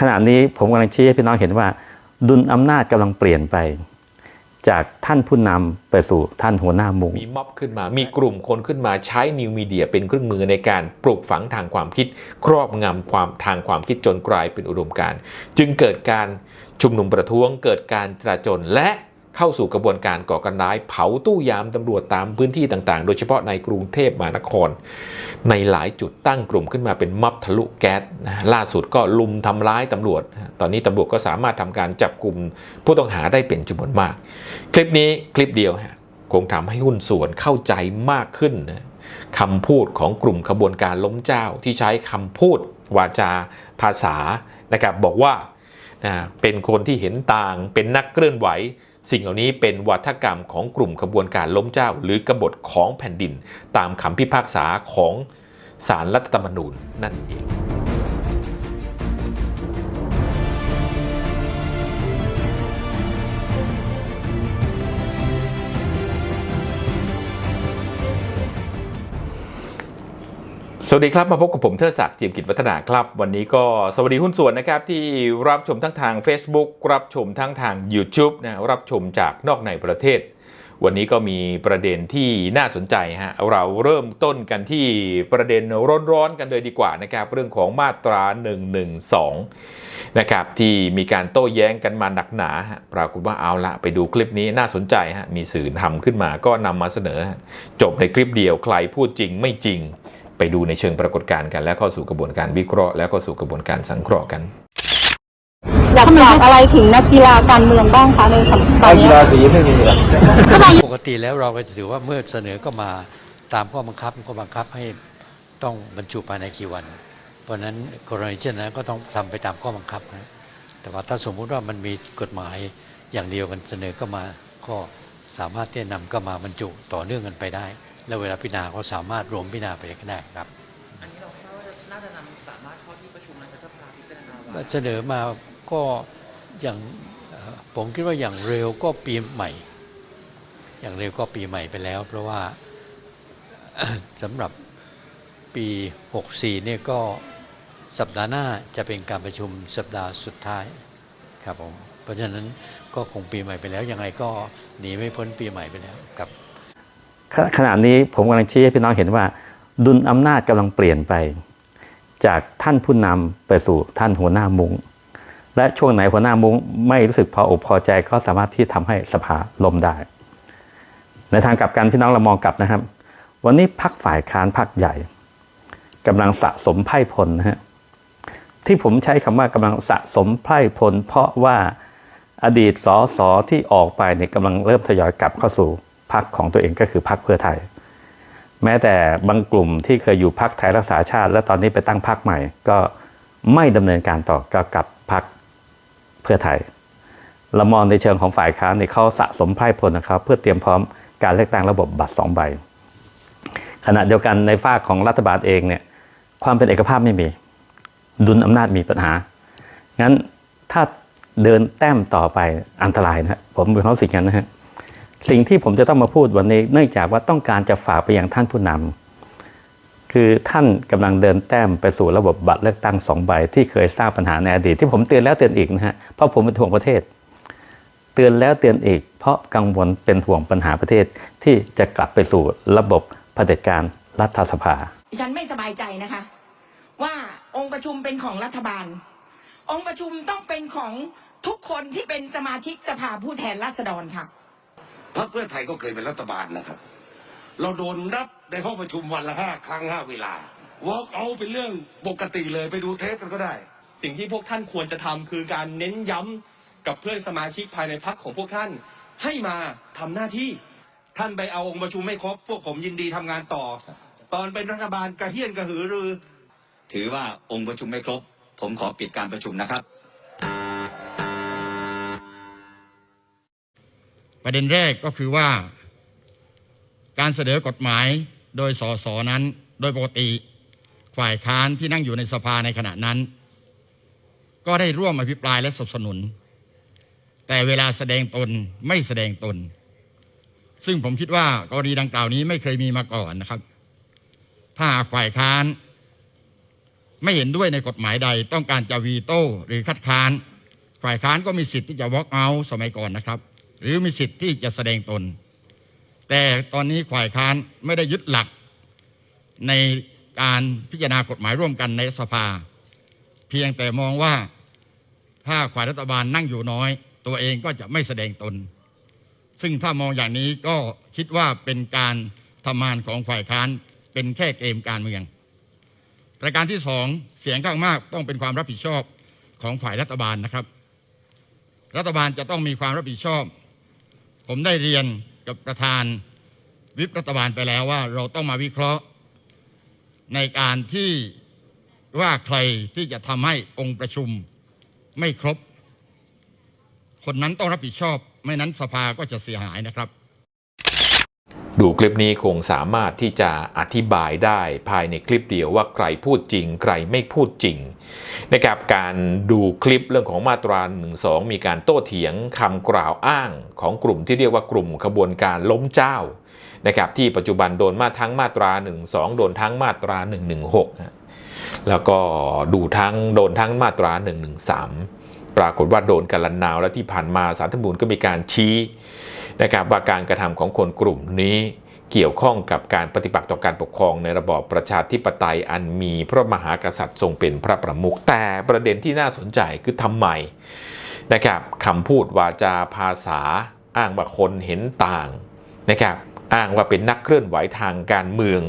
ขณะนี้ผมกำลังชี้ให้พี่น้องเห็นว่า ดุลอำนาจกำลังเปลี่ยนไป จากท่านผู้นำไปสู่ท่านหัวหน้ามุงมีม็อบขึ้นมา มีกลุ่มคนขึ้นมาใช้นิวมีเดียเป็นเครื่องมือในการปลูกฝังทางความคิด ครอบงำความทางความคิดจนกลายเป็นอุดมการณ์จึงเกิดการชุมนุมประท้วงเกิดการจราจนและ เข้าสู่กระบวนการก่อการร้ายเผาตู้ยามตำรวจตามพื้นที่ต่างๆ โดยเฉพาะในกรุงเทพมหานคร ในหลายจุดตั้งกลุ่มขึ้นมาเป็นม็อบทะลุแก๊สล่าสุดก็ลุมทำร้ายตำรวจ ตอนนี้ตำรวจก็สามารถทำการจับกลุ่มผู้ต้องหาได้เป็นจำนวนมาก คลิปนี้คลิปเดียวคงทำให้หุ้นส่วนเข้าใจมากขึ้นคำพูดของกลุ่มขบวนการล้มเจ้าที่ใช้คำพูดวาจาภาษานะครับบอกว่าเป็นคนที่เห็นต่างเป็นนักเคลื่อนไหว สิ่งเหล่านี้เป็นวัฒกรรมของกลุ่มขบวนการล้มเจ้า หรือกบฏของแผ่นดิน ตามคำพิพากษาของสารรัฐธรรมนูญนั่นเอง สวัสดีครับ มาพบกับผมเทิดศักดิ์จียมกิจวัฒนาครับ วันนี้ก็สวัสดีหุ้นส่วนนะครับ ที่รับชมทั้งทาง Facebook รับชมทั้งทาง YouTube นะรับชมจากนอกในประเทศ วันนี้ก็มีประเด็นที่น่าสนใจฮะเราเริ่มต้นกันที่ประเด็นร้อนๆกันเลยดีกว่านะครับเรื่องของมาตรา 112 นะครับที่มีการโต้แย้งกันมาหนักหนาฮะปรากฏว่าเอาละไปดูคลิปนี้น่าสนใจฮะมีสื่อทำขึ้นมาก็นำมาเสนอ จบในคลิปเดียวใครพูดจริงไม่จริง ไปดูในเชิงปรากฏการณ์กัน แล้วเข้าสู่กระบวนการวิเคราะห์แล้วก็สู่กระบวนการสังเคราะห์กัน อยากฝากอะไรถึงนักกีฬาการเมืองบ้างคะในสมัยตอนกีนี้ฬาสีไม่มีหรอกปกติแล้วเราก็จะถือว่าเมื่อเสนอก็มาตามข้อบังคับก็บังคับให้ต้องบรรจุภายในกี่วัน เพราะฉะนั้นกรณีเช่นนั้นก็ต้องทำไปตามข้อบังคับนะแต่ว่าถ้าสมมุติว่ามันมีกฎหมายอย่างเดียวกันเสนอก็มาก็สามารถที่จะนำก็มาบรรจุต่อเนื่องกันไปได้ แล้วเวลาพิจารณาก็สามารถรวมพิจารณาไปก็ได้ครับ อันนี้เราคาดว่าจะน่าจะนำสามารถเข้าที่ประชุมรัฐสภาพิจารณาว่าเสนอมาก็อย่างเอ่อผมคิดว่าอย่างเร็วก็ปีใหม่ อย่างเร็วก็ปีใหม่ไปแล้ว เพราะว่าสำหรับปี 64เนี่ยก็สัปดาห์หน้าจะเป็นการประชุมสัปดาห์สุดท้ายครับผมเพราะฉะนั้นก็คงปีใหม่ไปแล้วยังไงก็หนีไม่พ้นปีใหม่ไปแล้วครับ ขณะนี้ผมกำลังชี้ให้พี่น้องเห็นว่า ดุลอำนาจกำลังเปลี่ยนไป จากท่านผู้นำไปสู่ท่านหัวหน้ามุงและช่วงไหนหัวหน้ามุงไม่รู้สึกพออกพอใจก็สามารถที่ทำให้สภาล่มได้ ในทางกลับกันพี่น้องเรามองกลับนะครับ วันนี้พักฝ่ายค้านพักใหญ่กำลังสะสมไพ่พลนะฮะที่ผมใช้คำว่ากำลังสะสมไพ่พล เพราะว่าอดีตสอสอที่ออกไปเนี่ยกำลังเริ่มทยอยกลับเข้าสู่ พักของตัวเองก็คือพักเพื่อไทย แม้แต่บางกลุ่มที่เคยอยู่พักไทยรักษาชาติ และตอนนี้ไปตั้งพักใหม่ ก็ไม่ดำเนินการต่อก็กลับพักเพื่อไทยเรามองในเชิงของฝ่ายค้านเนี่ยเขาสะสมไพร่พลนะครับ เพื่อเตรียมพร้อมการเลือกตั้งระบบบัตรสองใบขณะเดียวกันในฝ้าของรัฐบาลเองเนี่ยความเป็นเอกภาพไม่มี ดุลอำนาจมีปัญหา งั้นถ้าเดินแต้มต่อไปอันตรายนะผมเป็นเขามสิ่งนั้นนะฮะ สิ่งที่ผมจะต้องมาพูดวันนี้เนื่องจากว่าต้องการจะฝากไปยังท่านผู้นำคือท่านกำลังเดินแต้มไปสู่ระบบบัตรเลือกตั้งสองใบที่เคยสร้างปัญหาในอดีตที่ผมเตือนแล้วเตือนอีกนะฮะเพราะผมเป็นห่วงประเทศ เตือนแล้วเตือนอีก เพราะกังวลเป็นห่วงปัญหาประเทศที่จะกลับไปสู่ระบบเผด็จการรัฐสภาฉันไม่สบายใจนะคะ ว่าองค์ประชุมเป็นของรัฐบาล องค์ประชุมต้องเป็นของทุกคนที่เป็นสมาชิกสภาผู้แทนราษฎรค่ะ พรรคเพื่อไทยก็เคยเป็นรัฐบาลนะครับ เราโดนนับในห้องประชุมวันละห้าครั้งห้าเวลา walk out เป็นเรื่องปกติเลยไปดูเทปกันก็ได้ สิ่งที่พวกท่านควรจะทำคือการเน้นย้ำกับเพื่อนสมาชิกภายในพักของพวกท่านให้มาทำหน้าที่ ท่านไปเอาองค์ประชุมไม่ครบ พวกผมยินดีทำงานต่อ ตอนเป็นรัฐบาลกระเฮี้ยนกระหือรือ ถือว่าองค์ประชุมไม่ครบ ผมขอปิดการประชุมนะครับ ประเด็นแรกก็คือว่า การเสนอกฎหมายโดยสสนั้น โดยปกติฝ่ายค้านที่นั่งอยู่ในสภาในขณะนั้น ก็ได้ร่วมอภิปรายและสนับสนุน แต่เวลาแสดงตนไม่แสดงตน ซึ่งผมคิดว่ากรณีดังกล่าวนี้ไม่เคยมีมาก่อนนะครับ ถ้าฝ่ายค้าน ไม่เห็นด้วยในกฎหมายใด ต้องการจะวีโต้หรือคัดค้าน ฝ่ายค้านก็มีสิทธิ์ที่จะ walk out สมัยก่อนนะครับ หรือมีสิทธิ์ที่จะแสดงตน แต่ตอนนี้ฝ่ายค้านไม่ได้ยึดหลักในการพิจารณากฎหมายร่วมกันในสภา เพียงแต่มองว่าถ้าฝ่ายรัฐบาลนั่งอยู่น้อย ตัวเองก็จะไม่แสดงตน ซึ่งถ้ามองอย่างนี้ก็คิดว่าเป็นการทำงานของฝ่ายค้านเป็นแค่เกมการเมือง ประการที่สองเสียงข้างมากต้องเป็นความรับผิดชอบของฝ่ายรัฐบาลนะครับ รัฐบาลจะต้องมีความรับผิดชอบ ผมได้เรียนกับประธานวิปรัฐบาลไปแล้วว่า เราต้องมาวิเคราะห์ในการที่ว่าใครที่จะทำให้องค์ประชุมไม่ครบ คนนั้นต้องรับผิดชอบ ไม่นั้นสภาก็จะเสียหายนะครับ ดูคลิปนี้คงสามารถที่จะอธิบายได้ภายในคลิปเดียวว่าใครพูดจริง ใครไม่พูดจริงนะครับการดูคลิปเรื่องของมาตรา1นึมีการโต้เถียงคำกล่าวอ้างของกลุ่มที่เรียกว่ากลุ่มขบวนการล้มเจ้านะครับที่ปัจจุบันโดนมาทั้งมาตรา1นึโดนทั้งมาตรา1นึนะแล้วก็ดูทั้งโดนทั้งมาตรา1นึปรากฏว่าโดนกันลันนาวและที่ผ่านมาสารธรรมนูญก็มีการชี้ นะครับว่าการกระทำของคนกลุ่มนี้เกี่ยวข้องกับการปฏิบัติต่อการปกครองในระบอบประชาธิปไตยอันมีพระมหากษัตริย์ทรงเป็นพระประมุขแต่ประเด็นที่น่าสนใจคือทำไมนะครับคำพูดวาจาภาษา อ้างว่าคนเห็นต่างนะครับอ้างว่าเป็นนักเคลื่อนไหวทางการเมือง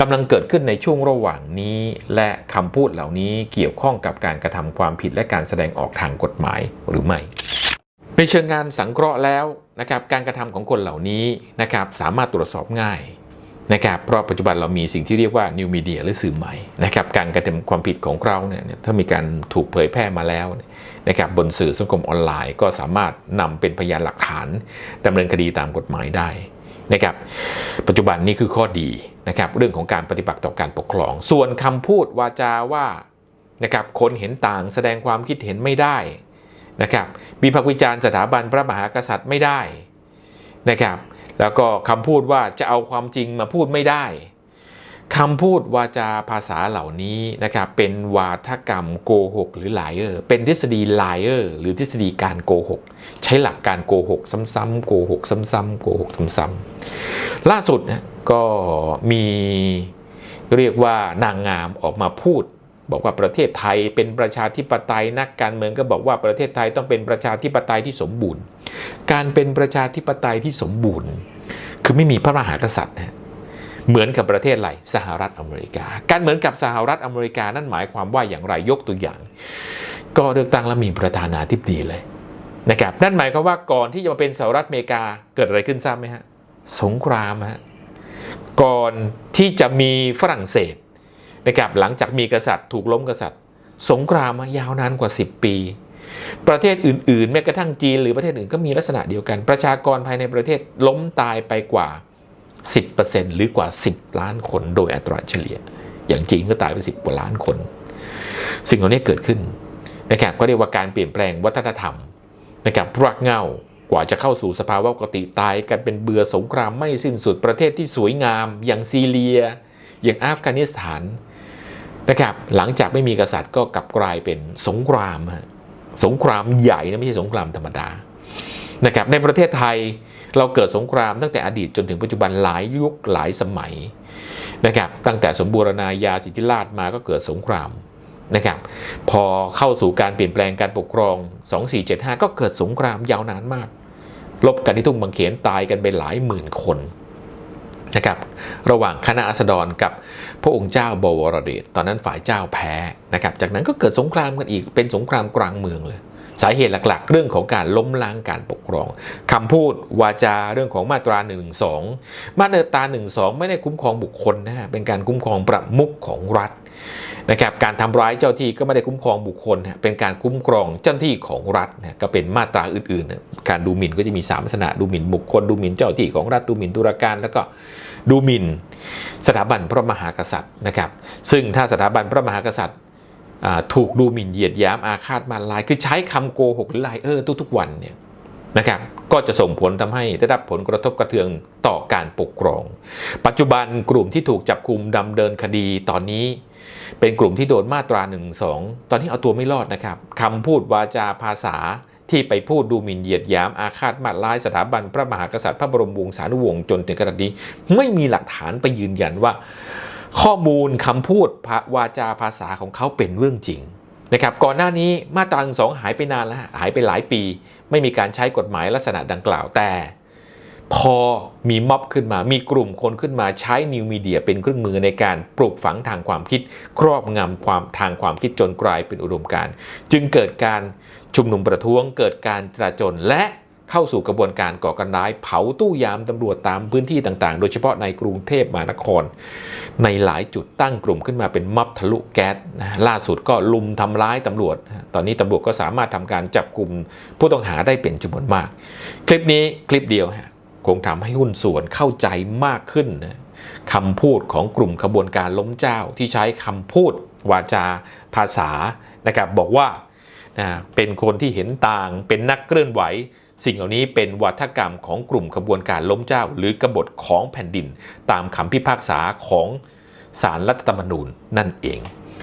กำลังเกิดขึ้นในช่วงระหว่างนี้ และคำพูดเหล่านี้เกี่ยวข้องกับการกระทำความผิดและการแสดงออกทางกฎหมายหรือไม่ ในเชิงงานสังเคราะห์แล้วนะครับการกระทำของคนเหล่านี้นะครับสามารถตรวจสอบง่ายนะครับเพราะปัจจุบันเรามีสิ่งที่เรียกว่านิวมีเดียหรือสื่อใหม่นะครับการกระทำความผิดของเราเนี่ยถ้ามีการถูกเผยแพร่มาแล้วนะครับบนสื่อสังคมออนไลน์ ก็สามารถนำเป็นพยานหลักฐานดำเนินคดีตามกฎหมายได้นะครับปัจจุบันนี่คือข้อดีนะครับเรื่องของการปฏิบัติต่อการปกครอง ส่วนคำพูดวาจาว่านะครับคนเห็นต่างแสดงความคิดเห็นไม่ได้ นะครับมีพักวิจารณ์สถาบันพระมหากษัตริย์ไม่ได้นะครับแล้วก็คำพูดว่าจะเอาความจริงมาพูดไม่ได้คำพูดวาจาภาษาเหล่านี้นะครับเป็นวาทกรรมโกหกหรือไลเออร์เป็นทฤษฎีไลเออร์หรือทฤษฎีการโกหก ใช้หลักการโกหก ซ้ำๆโกหกซ้ำๆโกหกซ้ำๆล่าสุดนะก็มีเรียกว่านางงามออกมาพูด บอกว่าประเทศไทยเป็นประชาธิปไตยนักการเมืองก็บอกว่าประเทศไทยต้องเป็นประชาธิปไตยที่สมบูรณ์ การเป็นประชาธิปไตยที่สมบูรณ์ คือไม่มีพระมหากษัตริย์นะเหมือนกับประเทศอะไรสหรัฐอเมริกา การเหมือนกับสหรัฐอเมริกานั่นหมายความว่าอย่างไรยกตัวอย่าง ก็เลือกตั้งแล้วมีประธานาธิบดีเลยนะครับนั่นหมายความว่าก่อนที่จะมาเป็นสหรัฐอเมริกาเกิดอะไรขึ้นทราบไหมฮะสงครามฮะก่อนที่จะมีฝรั่งเศส นะครับหลังจากมีกษัตริย์ถูกล้มกษัตริย์ สงครามมายาวนานกว่า 10 ปี ประเทศอื่นๆ แม้กระทั่งจีนหรือประเทศอื่นก็มีลักษณะเดียวกัน ประชากรภายในประเทศล้มตายไปกว่า 10%หรือกว่า 10 ล้านคนโดยอัตราเฉลี่ย อย่างจีนก็ตายไป 10 กว่าล้านคน สิ่งเหล่านี้เกิดขึ้นนะครับก็เรียกว่าการเปลี่ยนแปลงวัฒนธรรมนะครับรักเงากว่าจะเข้าสู่สภาวะปกติตายกันเป็นเบื่อสงครามไม่สิ้นสุดประเทศที่สวยงาม อย่างซีเรีย อย่างอัฟกานิสถาน นะครับหลังจากไม่มีกษัตริย์ก็กลับกลายเป็นสงครามฮะสงครามใหญ่นะไม่ใช่สงครามธรรมดานะครับในประเทศไทยเราเกิดสงครามตั้งแต่อดีตจนถึงปัจจุบันหลายยุคหลายสมัยนะครับตั้งแต่สมบูรณาญาสิทธิราชมาก็เกิดสงครามนะครับพอเข้าสู่การเปลี่ยนแปลงการปกครอง 2475 ก็เกิดสงครามยาวนานมากลบกันที่ทุ่งบางเขนตายกันไปหลายหมื่นคน นะครับระหว่างคณะรัษฎรกับพระองค์เจ้าบวรเดชตอนนั้นฝ่ายเจ้าแพ้นะครับจากนั้นก็เกิดสงครามกันอีกเป็นสงครามกลางเมืองเลยสาเหตุหลักๆ เรื่องของการล้มล้างการปกครองคำพูดวาจาเรื่องของมาตรา1นึมาตรา1นึไม่ได้คุ้มครองบุคคลนะฮะเป็นการคุ้มครองประมุขของรัฐ นะครับการทำร้ายเจ้าที่ก็ไม่ได้คุ้มครองบุคคล เป็นการคุ้มครองเจ้าที่ของรัฐนะก็เป็นมาตราอื่นๆ การดูหมิ่นก็จะมี 3 ลักษณะดูหมิ่นบุคคลดูหมิ่นเจ้าที่ของรัฐดูหมิ่นตุลาการ แล้วก็ดูหมิ่นสถาบันพระมหากษัตริย์นะครับซึ่งถ้าสถาบันพระมหากษัตริย์ถูกดูหมิ่นเหยียดยามอาฆาตมาลาย คือใช้คำโกหกหรือไลเออทุกๆวันเนี่ยนะครับก็จะส่งผลทำให้ได้รับผลกระทบกระเทือนต่อการปกครอง ปัจจุบันกลุ่มที่ถูกจับคุมดำเนินคดีตอนนี้ เป็นกลุ่มที่โดนมาตรา1นึตอนนี้เอาตัวไม่รอดนะครับคำพูดวาจาภาษาที่ไปพูดดูหมิ่นเหยียดยามอาฆาตมาดร้ายสถาบันพระมหากษัตริย์พระบรมวงศานุวงศ์จนถึงขนาดนี้ ไม่มีหลักฐานไปยืนยันว่า ข้อมูลคำพูดพระวาจาภาษาของเขาเป็นเรื่องจริงนะครับก่อนหน้านี้มาตราสองหายไปนานแล้วหายไปหลายปี ไม่มีการใช้กฎหมายลักษณะดังกล่าวแต่ พอมีม็อบขึ้นมา มีกลุ่มคนขึ้นมาใช้นิวมีเดียเป็นเครื่องมือในการปลูกฝังทางความคิด ครอบงำความทางความคิดจนกลายเป็นอุดมการณ์จึงเกิดการชุมนุมประท้วง เกิดการจราจนและเข้าสู่กระบวนการก่อการร้าย เผาตู้ยามตำรวจตามพื้นที่ต่างๆ โดยเฉพาะในกรุงเทพมหานคร ในหลายจุดตั้งกลุ่มขึ้นมาเป็นม็อบทะลุแก๊สล่าสุดก็ลุมทำร้ายตำรวจ ตอนนี้ตำรวจก็สามารถทำการจับกลุ่มผู้ต้องหาได้เป็นจำนวนมาก คลิปนี้คลิปเดียวฮะ คงทำให้หุ้นส่วนเข้าใจมากขึ้นนะคำพูดของกลุ่มขบวนการล้มเจ้าที่ใช้คำพูดวาจาภาษานะครับบอกว่านะเป็นคนที่เห็นต่างเป็นนักเคลื่อนไหว สิ่งเหล่านี้เป็นวัฒกรรมของกลุ่มขบวนการล้มเจ้า หรือกบฏของแผ่นดิน ตามคำพิพากษาของศาลรัฐธรรมนูญนั่นเอง